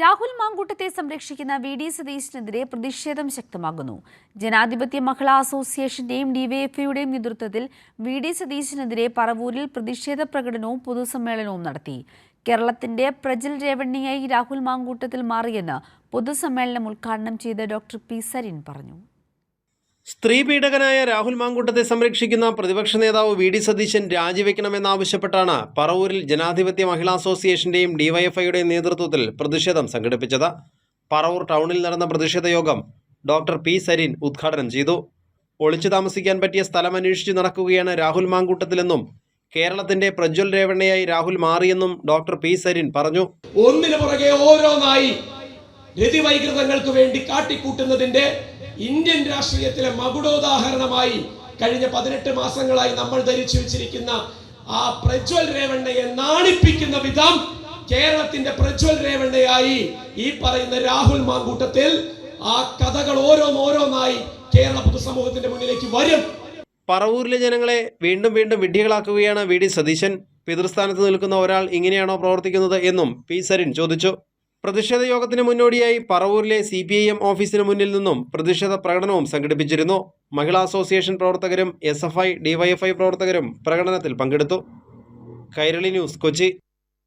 രാഹുൽ മാങ്കൂട്ടത്തെ സംരക്ഷിക്കുന്ന V D സതീശിനെതിരെ പ്രതിഷേധം ശക്തമാകുന്നു. ജനാധിപത്യ മഹിളാ അസോസിയേഷന്റെയും ഡിവൈഎഫ്ഐയുടെയും നേതൃത്വത്തിൽ വി ഡി സതീശിനെതിരെ പറവൂരിൽ പ്രതിഷേധ പ്രകടനവും പൊതുസമ്മേളനവും നടത്തി. കേരളത്തിന്റെ പ്രജൽ രേവണ്ണിയായി രാഹുൽ മാങ്കൂട്ടത്തിൽ മാറിയെന്ന് പൊതുസമ്മേളനം ഉദ്ഘാടനം ചെയ്ത ഡോക്ടർ പി സരിൻ പറഞ്ഞു. സ്ത്രീ പീഡകനായ രാഹുൽ മാങ്കൂട്ടത്തെ സംരക്ഷിക്കുന്ന പ്രതിപക്ഷ നേതാവ് വി ഡി സതീശൻ രാജിവെക്കണമെന്നാവശ്യപ്പെട്ടാണ് പറവൂരിൽ ജനാധിപത്യ മഹിളാ അസോസിയേഷന്റെയും ഡിവൈഎഫ്ഐയുടെയും നേതൃത്വത്തിൽ പ്രതിഷേധം സംഘടിപ്പിച്ചത്. പറവൂർ ടൗണിൽ നടന്ന പ്രതിഷേധ യോഗം ഡോക്ടർ പി സരിൻ ഉദ്ഘാടനം ചെയ്തു. ഒളിച്ചു താമസിക്കാൻ പറ്റിയ സ്ഥലം അന്വേഷിച്ച് നടക്കുകയാണ് രാഹുൽ മാങ്കൂട്ടത്തിലെന്നും കേരളത്തിന്റെ പ്രജ്വൽ രേവണ്ണയായി രാഹുൽ മാറിയെന്നും ഡോക്ടർ പി സരിൻ പറഞ്ഞു. ഒന്നിനു പുറകെ ഓരോന്നായി രതിവൈകൃതങ്ങൾക്ക് വേണ്ടി കാട്ടിക്കൂട്ടുന്നതിന്റെ ഇന്ത്യൻ രാഷ്ട്രീയത്തിലെ മകുടോദാഹരണമായി കഴിഞ്ഞ പതിനെട്ട് മാസങ്ങളായി നമ്മൾ ധരിച്ചു വെച്ചിരിക്കുന്ന ആ പ്രജ്വൽ രേവണ്ണയെ നാണിപ്പിക്കുന്ന വിധം കേരളത്തിന്റെ പ്രജ്വൽ രേവണ്ണയായി ഈ പറയുന്ന രാഹുൽ മാങ്കൂട്ടത്തിൽ ആ കഥകൾ ഓരോന്നോരോന്നായി കേരള പൊതുസമൂഹത്തിന്റെ മുന്നിലേക്ക് വരും. പറവൂരിലെ ജനങ്ങളെ വീണ്ടും വീണ്ടും വിഡ്ഢികളാക്കുകയാണ് വി ഡി സതീശൻ. പിതൃസ്ഥാനത്ത് നിൽക്കുന്ന ഒരാൾ ഇങ്ങനെയാണോ പ്രവർത്തിക്കുന്നത് എന്നും പി സരിൻ ചോദിച്ചു. പ്രതിഷേധ യോഗത്തിന് മുന്നോടിയായി പറവൂരിലെ സി പി ഐ എം ഓഫീസിന് മുന്നിൽ നിന്നും പ്രതിഷേധ പ്രകടനവും സംഘടിപ്പിച്ചിരുന്നു. മഹിളാ അസോസിയേഷൻ പ്രവർത്തകരും എസ് എഫ് ഐ ഡിവൈഎഫ്ഐ പ്രവർത്തകരും പ്രകടനത്തിൽ പങ്കെടുത്തു. കൈരളി ന്യൂസ് കൊച്ചി.